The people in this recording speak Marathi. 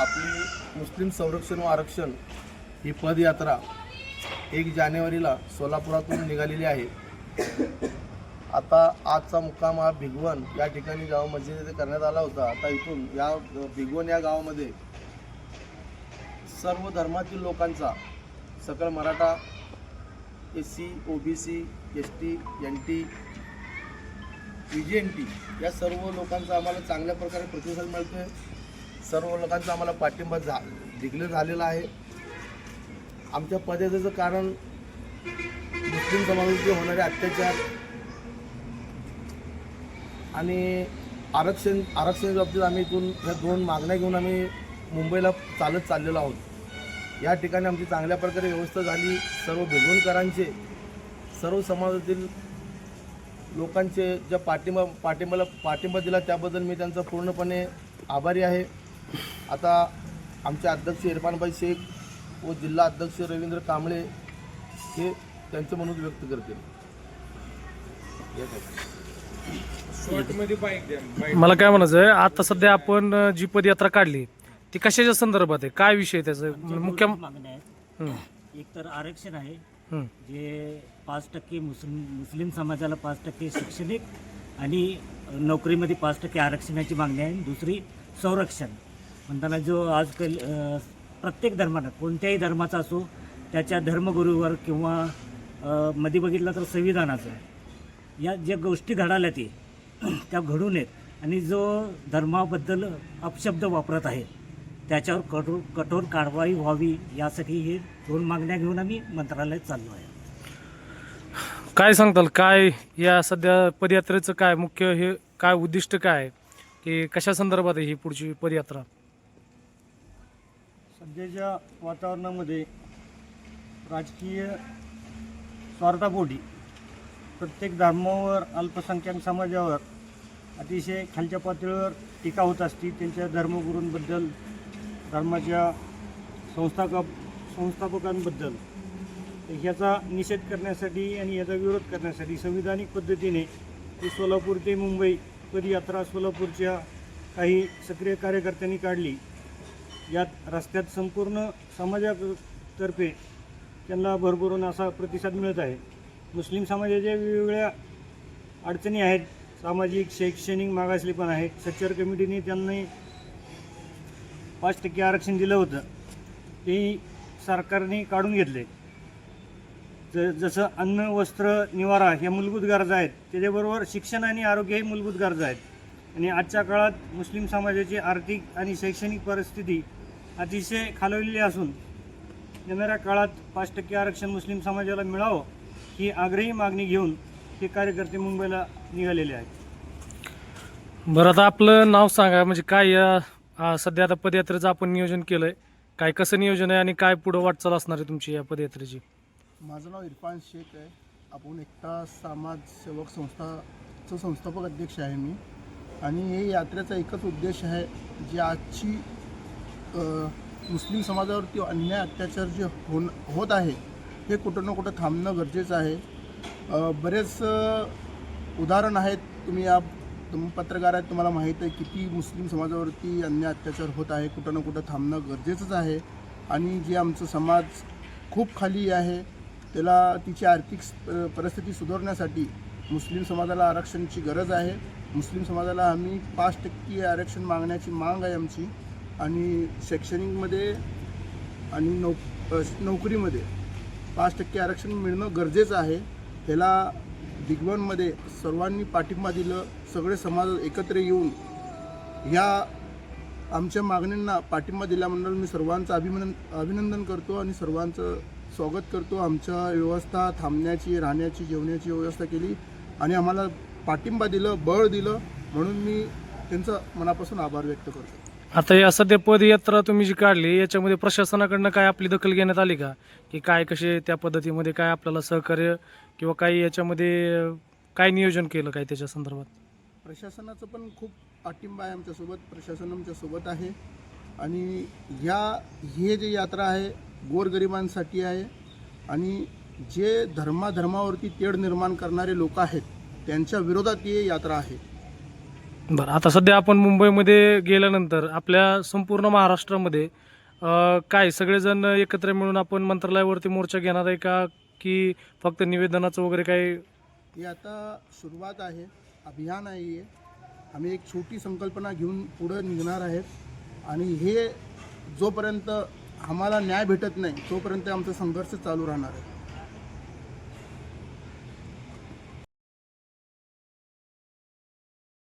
आपली मुस्लिम संरक्षण व आरक्षण ही पदयात्रा एक जानेवारीला सोलापुरातून निघालेली आहे. आता आजचा मुक्काम हा भिगवण या ठिकाणी गाव मस्जिद येथे करण्यात आला होता आता इथून या भिगवण या गावामध्ये सर्व धर्मातील लोकांचा सकल Maratha S C O B C S T N T P G N T या सर्व लोकांचा आम्हाला चांगल्या प्रकारे प्रतिसाद मिळतो आहे सर्व लोकांचा आम्हाला पाठिंबा झा डिक्लेअर झालेला आहे. आमच्या पदयात्रेचं कारण मुस्लिम समाजाचे होणारे अत्याचार आणि आरक्षण आरक्षण बाबतीत आम्ही इथून ह्या दोन मागण्या घेऊन आम्ही मुंबईला चालत चाललेलो आहोत. या ठिकाणी आमची चांगल्या प्रकारे व्यवस्था झाली. सर्व बेगोनकरांचे सर्व समाजातील लोकांचे ज्या पाठिंबा पाठिंबाला पाठिंबा दिला त्याबद्दल मी त्यांचा पूर्णपणे आभारी आहे. आता आमचे अध्यक्ष इरफानभाई शेख व जिल्हा अध्यक्ष रवींद्र कांबळे हे त्यांचं म्हणून व्यक्त करतील. मला काय म्हणायचं आहे आता सध्या आपण जी पदयात्रा काढली ती कशाच्या संदर्भात आहे? काय विषय आहे त्याचं? मुख्य मागण्या हं, एक तर आरक्षण आहे हं. जे पाच टक्के मुस्लिम मुस्लिम समाजाला पाच टक्के शैक्षणिक आणि नोकरीमध्ये पाच टक्के आरक्षणाची मागणी आहे. दुसरी संरक्षण. म्हणताना जो आजकाल प्रत्येक धर्मानं कोणत्याही धर्माचा असो त्याच्या धर्मगुरूवर किंवा मध्ये बघितलं तर संविधानाचं या ज्या गोष्टी घडाल्या ते त्या घडू नयेत. आणि जो धर्माबद्दल अपशब्द वापरत आहे त्याच्यावर कठोर कठोर कारवाई व्हावी यासाठी हे दोन मागण्या घेऊन आम्ही मंत्रालयात चाललो आहे. काय सांगताल? काय या सध्या पदयात्रेचं काय मुख्य हे काय उद्दिष्ट काय? की कशा संदर्भात आहे ही पुढची पदयात्रा? सध्याच्या वातावरणामध्ये राजकीय स्वार्थापोटी प्रत्येक धर्मावर अल्पसंख्याक समाजावर अतिशय खालच्या पातळीवर टीका होत असते त्यांच्या धर्मगुरूंबद्दल धर्माच्या संस्थापक संस्थापकांबद्दल ह्याचा निषेध करण्यासाठी आणि याचा विरोध करण्यासाठी संविधानिक पद्धतीने ही सोलापूर ते मुंबई पदयात्रा सोलापूरच्या काही सक्रिय कार्यकर्त्यांनी काढली. यात रस्त्यात संपूर्ण समाजातर्फे त्यांना भरभरून असा प्रतिसाद मिळत आहे. मुस्लिम समाजाच्या वेगवेगळ्या अडचणी आहेत. सामाजिक शैक्षणिक मागासलेपण आहेत. सच्चर कमिटीने त्यांनी पाच टक्के आरक्षण दिलं होतं. ते सरकारने काढून घेतले. ज जसं अन्न वस्त्र निवारा ह्या मूलभूत गरजा आहेत. त्याच्याबरोबर शिक्षण आणि आरोग्य हे मूलभूत गरजा आहेत. आणि आजच्या काळात मुस्लिम समाजाची आर्थिक आणि शैक्षणिक परिस्थिती अतिशय खालवलेली असून येणाऱ्या काळात पाच टक्के आरक्षण मुस्लिम समाजाला मिळावं ही आग्रही मागणी घेऊन हे कार्यकर्ते मुंबईला निघालेले आहेत. बरं आता आपलं नाव सांगा. म्हणजे काय सध्या आता पदयात्रेचं आपण नियोजन केलंय. काय कसं नियोजन आहे आणि काय पुढं वाटचाल असणार आहे तुमची या पदयात्रेची? माझं नाव इरफान शेख आहे. आपण एकता समाजसेवक संस्थाचं संस्थापक अध्यक्ष आहे मी. आणि हे यात्रेचा एकच उद्देश आहे जी आजची मुस्लिम समाजावरती अन्याय अत्याचार जे होन होत आहे हे कुठं ना कुठं थांबणं गरजेचं आहे. बरेच उदाहरण आहेत. तुम्ही या तुम्ही पत्रकार आहेत तुम्हाला माहीत आहे किती मुस्लिम समाजावरती अन्याय अत्याचार होत आहे कुठं ना कुठं थांबणं गरजेचंच आहे. आणि जे आमचं समाज खूप खाली आहे त्याला तिची आर्थिक परिस्थिती सुधारण्यासाठी मुस्लिम समाजाला आरक्षणाची गरज आहे. मुस्लिम समाजाला आम्ही पाच टक्के आरक्षण मागण्याची मांग आहे आमची. आणि शैक्षणिकमध्ये आणि नोक नोकरीमध्ये पाच टक्के आरक्षण मिळणं गरजेचं आहे. ह्याला दिग्वनमध्ये सर्वांनी पाठिंबा दिलं सगळे समाज एकत्र येऊन ह्या आमच्या मागण्यांना पाठिंबा दिल्याबद्दल मी सर्वांचं अभिनंदन अभिनंदन करतो आणि सर्वांचं स्वागत करतो. आमच्या व्यवस्था थांबण्याची राहण्याची जेवण्याची व्यवस्था केली. आणि आम्हाला पाठिंबा दिलं बळ दिलं म्हणून मी त्यांचा मनापासून आभार व्यक्त करतो. आता या सध्या पदयात्रा तुम्ही जी काढली याच्यामध्ये प्रशासनाकडनं काय आपली दखल घेण्यात आली का? की काय कसे त्या पद्धतीमध्ये काय आपल्याला सहकार्य किंवा काही याच्यामध्ये काय नियोजन केलं काय त्याच्या संदर्भात? प्रशासनाचं पण खूप पाठिंबा आहे आमच्यासोबत प्रशासन आमच्यासोबत आहे. आणि ह्या हे जे यात्रा आहे गोरगरिबांसाठी आहे. आणि जे धर्माधर्मावरती तेढ निर्माण करणारे लोक आहेत त्यांच्या विरोधात ही यात्रा आहे. बरं आता सध्या आपण मुंबईमध्ये गेल्यानंतर आपल्या संपूर्ण महाराष्ट्रामध्ये अ, काय सगळेजण एकत्र मिळून आपण मंत्रालयावरती मोर्चा घेणार आहे का? की फक्त निवेदनाचं वगैरे काही? ही आता सुरुवात आहे अभियान आहे हे. आम्ही एक छोटी संकल्पना घेऊन पुढं निघणार आहेत. आणि हे जोपर्यंत आम्हाला न्याय भेटत नाही तोपर्यंत आमचा संघर्ष चालू राहणार आहे.